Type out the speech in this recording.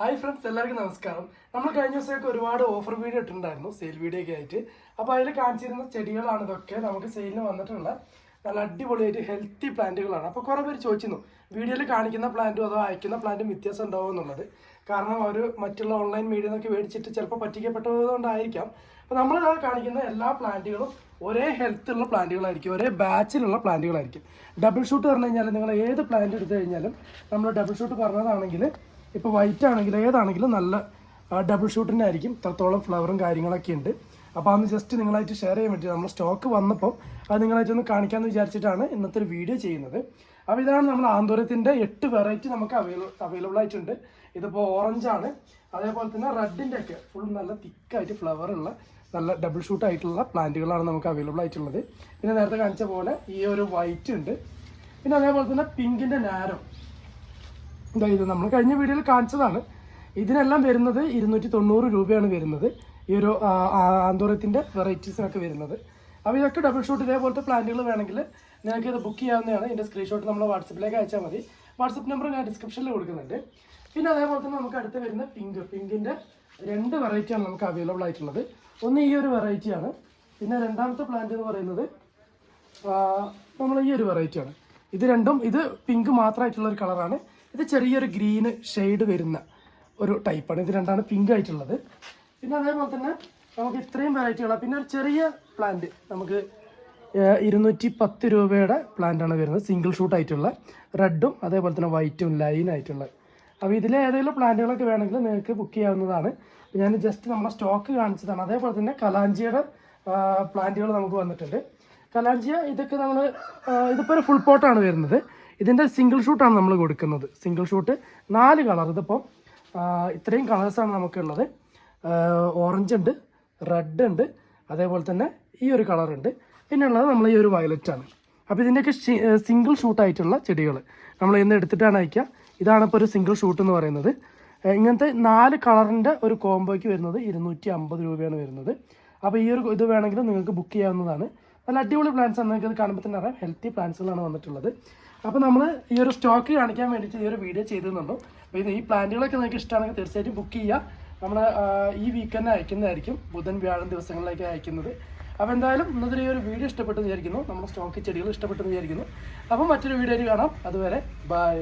Hi friends എല്ലാവർക്കും നമസ്കാരം. നമ്മൾ കഴിഞ്ഞ ദിവസമൊക്കെ ഒരുപാട് ഓഫർ വീഡിയോ ഇട്ടിട്ടുണ്ടായിരുന്നു സെയിൽ വീഡിയോ ഒക്കെ ആയിട്ട്. അപ്പോൾ അതിൽ കാണിച്ചിരുന്ന ചെടികളാണ് ഇതൊക്കെ നമുക്ക് സെയിലിന് വന്നിട്ടുള്ള നല്ല അടിപൊളിയായിട്ട് ഹെൽത്തി പ്ലാന്റുകളാണ്. അപ്പോൾ കുറേ പേര് ചോദിച്ചിരുന്നു വീഡിയോയിൽ കാണിക്കുന്ന പ്ലാന്റും അതോ അയക്കുന്ന പ്ലാന്റും വ്യത്യാസം ഉണ്ടാവും എന്നുള്ളത്? കാരണം അവർ മറ്റുള്ള ഓൺലൈൻ മീഡിയ നിന്നൊക്കെ മേടിച്ചിട്ട് ചിലപ്പോൾ പറ്റിക്കപ്പെട്ടതുകൊണ്ടായിരിക്കാം. അപ്പോൾ നമ്മൾ കാണിക്കുന്ന എല്ലാ പ്ലാന്റുകളും ഒരേ ഹെൽത്ത് ഉള്ള പ്ലാന്റുകളായിരിക്കും ഒരേ ബാച്ചിലുള്ള പ്ലാന്റുകളായിരിക്കും. ഡബിൾ ഷൂട്ട് പറഞ്ഞു കഴിഞ്ഞാൽ നിങ്ങൾ ഏത് പ്ലാന്റ് എടുത്തു കഴിഞ്ഞാലും നമ്മൾ ഡബിൾ ഷൂട്ട് പറഞ്ഞതാണെങ്കിൽ ഇപ്പോൾ വൈറ്റ് ആണെങ്കിൽ ഏതാണെങ്കിലും നല്ല ഡബിൾ ഷൂട്ടിന്റെ ആയിരിക്കും. ഇത്രത്തോളം ഫ്ലവറും കാര്യങ്ങളൊക്കെ ഉണ്ട്. അപ്പോൾ അന്ന് ജസ്റ്റ് നിങ്ങളായിട്ട് ഷെയർ ചെയ്യാൻ പറ്റിയത്. നമ്മൾ സ്റ്റോക്ക് വന്നപ്പോൾ അത് നിങ്ങളായിട്ട് ഒന്ന് കാണിക്കാമെന്ന് വിചാരിച്ചിട്ടാണ് ഇന്നത്തെ ഒരു വീഡിയോ ചെയ്യുന്നത്. അപ്പോൾ ഇതാണ് നമ്മൾ ആന്തോരത്തിന്റെ എട്ട് വെറൈറ്റി നമുക്ക് അവൈലബിൾ അവൈലബിൾ ആയിട്ടുണ്ട്. ഇതിപ്പോൾ ഓറഞ്ചാണ് അതേപോലെ തന്നെ റെഡിന്റെ ഒക്കെ ഫുൾ നല്ല തിക്കായിട്ട് ഫ്ലവർ ഉള്ള നല്ല ഡബിൾ ഷൂട്ട് ആയിട്ടുള്ള പ്ലാന്റുകളാണ് നമുക്ക് അവൈലബിൾ ആയിട്ടുള്ളത്. പിന്നെ നേരത്തെ കാണിച്ച പോലെ ഈ ഒരു വൈറ്റ് ഉണ്ട്. പിന്നെ അതേപോലെ തന്നെ പിങ്കിന്റെ നാരോ. ഇതാ നമ്മൾ കഴിഞ്ഞ വീഡിയോയിൽ കാണിച്ചതാണ്. ഇതിനെല്ലാം വരുന്നത് ഇരുന്നൂറ്റി തൊണ്ണൂറ് രൂപയാണ് വരുന്നത്. ഈ ഒരു ആന്തോറത്തിന്റെ വെറൈറ്റീസിനൊക്കെ വരുന്നത്. അപ്പോൾ ഇതൊക്കെ ഡബിൾ ഷൂട്ട് ഇതേപോലത്തെ പ്ലാന്റുകൾ വേണമെങ്കിൽ നിങ്ങൾക്ക് ഇത് ബുക്ക് ചെയ്യാവുന്നതാണ്. ഇതിന്റെ സ്ക്രീൻഷോട്ട് നമ്മൾ വാട്സപ്പിലേക്ക് അയച്ചാൽ മതി. വാട്സപ്പ് നമ്പർ ഞാൻ ഡിസ്ക്രിപ്ഷനിൽ കൊടുക്കുന്നുണ്ട്. പിന്നെ അതേപോലെ തന്നെ നമുക്ക് അടുത്ത് വരുന്ന പിങ്ക് പിങ്കിന്റെ രണ്ട് വെറൈറ്റിയാണ് നമുക്ക് അവൈലബിൾ ആയിട്ടുള്ളത്. ഒന്ന് ഈ ഒരു വെറൈറ്റിയാണ് പിന്നെ രണ്ടാമത്തെ പ്ലാന്റ് എന്ന് പറയുന്നത് നമ്മൾ ഈ ഒരു വെറൈറ്റിയാണ് ഇത് രണ്ടും ഇത് പിങ്ക് മാത്രമായിട്ടുള്ള ഒരു കളറാണ് ഇത് ചെറിയൊരു ഗ്രീന് ഷെയ്ഡ് വരുന്ന ഒരു ടൈപ്പാണ് ഇത് രണ്ടാണ് പിങ്ക് ആയിട്ടുള്ളത്. പിന്നെ അതേപോലെ തന്നെ നമുക്ക് ഇത്രയും വെറൈറ്റികളാണ് പിന്നെ ഒരു ചെറിയ പ്ലാന്റ് നമുക്ക് ഇരുന്നൂറ്റി പത്ത് രൂപയുടെ പ്ലാന്റ് ആണ് വരുന്നത്. സിംഗിൾ ഷൂട്ട് ആയിട്ടുള്ള റെഡും അതേപോലെ തന്നെ വൈറ്റും ലൈൻ ആയിട്ടുള്ള. അപ്പോൾ ഇതിലെ ഏതെങ്കിലും പ്ലാന്റുകളൊക്കെ വേണമെങ്കിൽ നിങ്ങൾക്ക് ബുക്ക് ചെയ്യാവുന്നതാണ്. ഞാൻ ജസ്റ്റ് നമ്മളെ സ്റ്റോക്ക് കാണിച്ചതാണ്. അതേപോലെ തന്നെ കലാഞ്ചിയുടെ പ്ലാന്റുകൾ നമുക്ക് വന്നിട്ടുണ്ട്. കലാഞ്ചിയ ഇതൊക്കെ നമ്മൾ ഇതിപ്പോൾ ഒരു ഫുൾ പോട്ടാണ് വരുന്നത്. ഇതിന്റെ സിംഗിൾ ഷൂട്ടാണ് നമ്മൾ കൊടുക്കുന്നത്. സിംഗിൾ ഷൂട്ട് നാല് കളർ ഇതിപ്പോൾ ആ, ഇത്രയും കളേഴ്സാണ് നമുക്കുള്ളത്. ഓറഞ്ച് ഉണ്ട് റെഡ് ഉണ്ട് അതേപോലെ തന്നെ ഈ ഒരു കളറുണ്ട് ഉണ്ട്. പിന്നെ ഉള്ളത് നമ്മൾ ഈ ഒരു വയലറ്റ് ആണ്. അപ്പോൾ ഇതിന്റെയൊക്കെ സിംഗിൾ ഷൂട്ടായിട്ടുള്ള ചെടികൾ നമ്മൾ ഇന്ന് എടുത്തിട്ടാണ് അയക്കുക. ഇതാണ് ഇപ്പോൾ ഒരു സിംഗിൾ ഷൂട്ട് എന്ന് പറയുന്നത്. ഇങ്ങനത്തെ നാല് കളറിന്റെ ഒരു കോംബോയ്ക്ക് വരുന്നത് ഇരുന്നൂറ്റി അമ്പത് രൂപയാണ് വരുന്നത്. അപ്പോൾ ഈ ഒരു ഇത് വേണമെങ്കിൽ നിങ്ങൾക്ക് ബുക്ക് ചെയ്യാവുന്നതാണ്. നല്ല അടിപൊളി പ്ലാൻസ് ആണ്. നിങ്ങൾക്ക് കാണുമ്പോൾ തന്നെ അറിയാം. ഹെൽത്തി പ്ലാൻസുകളാണ് വന്നിട്ടുള്ളത്. അപ്പോൾ നമ്മൾ ഈ ഒരു സ്റ്റോക്ക് കാണിക്കാൻ വേണ്ടിയിട്ട് ഈ ഒരു വീഡിയോ ചെയ്തിരുന്നുണ്ടോ അപ്പോൾ ഇത് ഈ പ്ലാന്റുകളൊക്കെ നിങ്ങൾക്ക് ഇഷ്ടമാണെങ്കിൽ തീർച്ചയായിട്ടും ബുക്ക് ചെയ്യുക. നമ്മൾ ഈ വീക്ക് തന്നെ അയക്കുന്നതായിരിക്കും. ബുധൻ വ്യാഴം ദിവസങ്ങളിലേക്ക് അയക്കുന്നത്. അപ്പോൾ എന്തായാലും ഇന്നത്തെ ഈ ഒരു വീഡിയോ ഇഷ്ടപ്പെട്ടെന്ന് വിചാരിക്കുന്നു. നമ്മുടെ സ്റ്റോക്ക് ചെടികൾ ഇഷ്ടപ്പെട്ടെന്ന് വിചാരിക്കുന്നു. അപ്പോൾ മറ്റൊരു വീഡിയോയിൽ കാണാം. അതുവരെ ബൈ